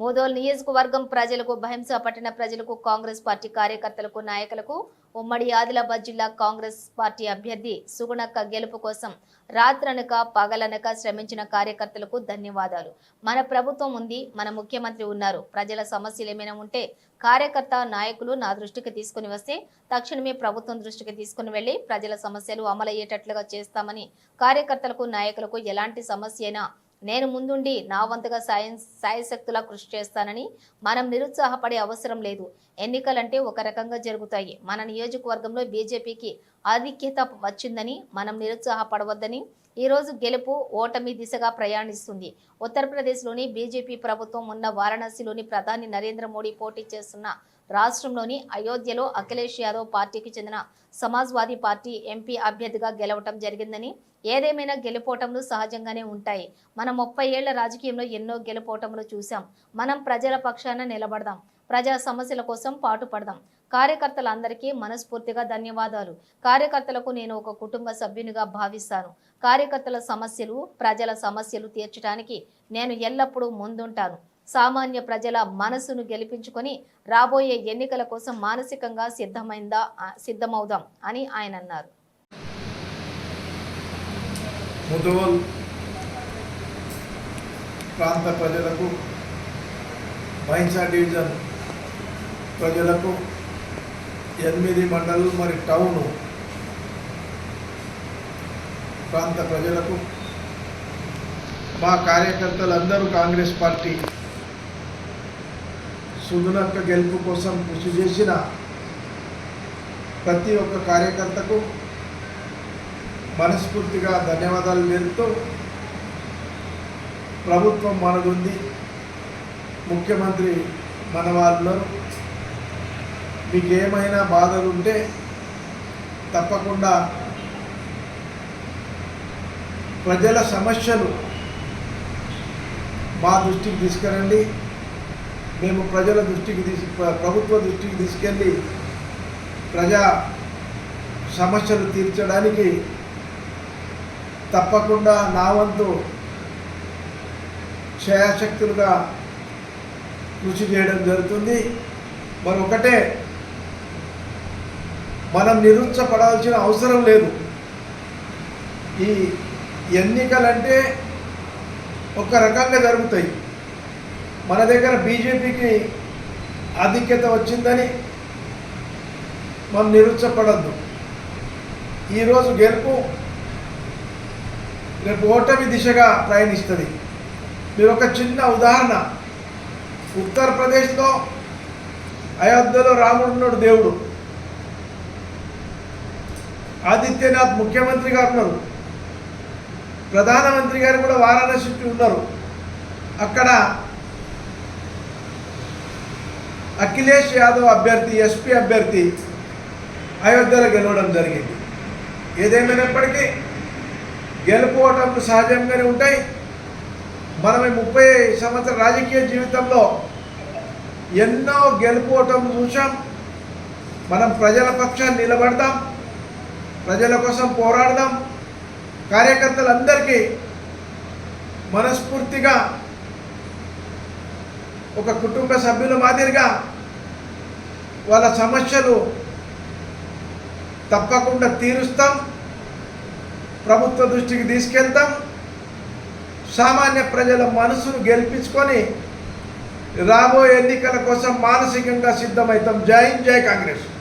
మోదోల్ నియోజకవర్గం ప్రజలకు భయంస పట్టణ ప్రజలకు కాంగ్రెస్ పార్టీ కార్యకర్తలకు నాయకులకు ఉమ్మడి ఆదిలాబాద్ జిల్లా కాంగ్రెస్ పార్టీ అభ్యర్థి సుగుణక్క గెలుపు కోసం రాత్రనక పగలనక శ్రమించిన కార్యకర్తలకు ధన్యవాదాలు. మన ప్రభుత్వం ఉంది మన ముఖ్యమంత్రి ఉన్నారు. ప్రజల సమస్యలు ఏమైనా ఉంటే కార్యకర్త నాయకులు నా దృష్టికి తీసుకుని వస్తే తక్షణమే ప్రభుత్వం దృష్టికి తీసుకుని వెళ్ళి ప్రజల సమస్యలు అమలయ్యేటట్లుగా చేస్తామని కార్యకర్తలకు నాయకులకు ఎలాంటి సమస్య అయినా నేను ముందుండి నా వంతుగా సాయం సాయశక్తులా కృషి చేస్తానని మనం నిరుత్సాహపడే అవసరం లేదు. ఎన్నికలంటే ఒక రకంగా జరుగుతాయి. మన నియోజకవర్గంలో బీజేపీకి ఆధిక్యత వచ్చిందని మనం నిరుత్సాహపడవద్దని ఈరోజు గెలుపు ఓటమి దిశగా ప్రయాణిస్తుంది. ఉత్తరప్రదేశ్లోని బీజేపీ ప్రభుత్వం ఉన్న వారణాసిలోని ప్రధాని నరేంద్ర మోడీ పోటీ చేస్తున్న రాష్ట్రంలోని అయోధ్యలో అఖిలేష్ యాదవ్ పార్టీకి చెందిన సమాజ్వాదీ పార్టీ ఎంపీ అభ్యర్థిగా గెలవటం జరిగిందని ఏదేమైనా గెలుపోటములు సహజంగానే ఉంటాయి. మనం ముప్పై ఏళ్ళ రాజకీయంలో ఎన్నో గెలుపోటములు చూశాం. మనం ప్రజల పక్షాన నిలబడదాం. ప్రజా సమస్యల కోసం పాటుపడదాం. కార్యకర్తలందరికీ మనస్ఫూర్తిగా ధన్యవాదాలు. కార్యకర్తలకు నేను ఒక కుటుంబ సభ్యునిగా భావిస్తాను. కార్యకర్తల సమస్యలు ప్రజల సమస్యలు తీర్చడానికి నేను ఎల్లప్పుడూ ముందుంటాను. సామాన్య ప్రజల మనసును గెలిపించుకొని రాబోయే ఎన్నికల కోసం మానసికంగా సిద్ధమైందా సిద్ధమవుదాం అని ఆయన అన్నారు. ప్రాంత ప్రజలకు బైన్సా డివిజన్ ప్రజలకు ఎనిమిది మండలం మరి టౌను ప్రాంత ప్రజలకు మా కార్యకర్తలందరూ కాంగ్రెస్ పార్టీ సుధునక్క గెలుపు కోసం కృషి చేసిన ప్రతి ఒక్క కార్యకర్తకు మనస్ఫూర్తిగా ధన్యవాదాలు తెలుపుతూ ప్రభుత్వం మనదుంది ముఖ్యమంత్రి మన వాళ్ళు మీకు ఏమైనా బాధలు ఉంటే తప్పకుండా ప్రజల సమస్యలు మా దృష్టికి తీసుకురండి మేము ప్రజల దృష్టికి తీసు ప్రభుత్వ దృష్టికి తీసుకెళ్ళి ప్రజా సమస్యలు తీర్చడానికి తప్పకుండా నా వంతు క్షయాశక్తులుగా కృషి చేయడం జరుగుతుంది. మరి ఒకటే మనం నిరుత్సపడాల్సిన అవసరం లేదు. ఈ ఎన్నికలంటే ఒక రకంగా జరుగుతాయి. మన దగ్గర బీజేపీకి ఆధిక్యత వచ్చిందని మనం నిరుత్సపడద్దు ఈరోజు గెలుపు రేపు ఓటమి దిశగా ప్రయాణిస్తుంది. మీరు ఒక చిన్న ఉదాహరణ. ఉత్తరప్రదేశ్లో అయోధ్యలో రాముడున్నాడు దేవుడు. ఆదిత్యనాథ్ ముఖ్యమంత్రి గారు ఉన్నారు. ప్రధానమంత్రి గారు కూడా వారాణసి ఉన్నారు. అక్కడ అఖిలేష్ యాదవ్ అభ్యర్థి ఎస్పీ అభ్యర్థి అయోధ్యలో గెలవడం జరిగింది. ఏదేమైనప్పటికీ గెలుపోవటం సహజంగానే ఉంటాయి. మనం ముప్పై సంవత్సర రాజకీయ జీవితంలో ఎన్నో గెలుపుకోవటం చూసాం మనం ప్రజల పక్షాన్ని నిలబడతాం. ప్రజల కోసం పోరాడదాం. కార్యకర్తలందరికీ మనస్ఫూర్తిగా ఒక కుటుంబ సభ్యుల మాదిరిగా వాళ్ళ సమస్యలు తప్పకుండా తీరుస్తాం. ప్రభుత్వ దృష్టికి తీసుకెళ్తాం. సామాన్య ప్రజల మనసును గెలిపించుకొని రాబోయే ఎన్నికల కోసం మానసికంగా సిద్ధమవుతాం. జై జై కాంగ్రెస్.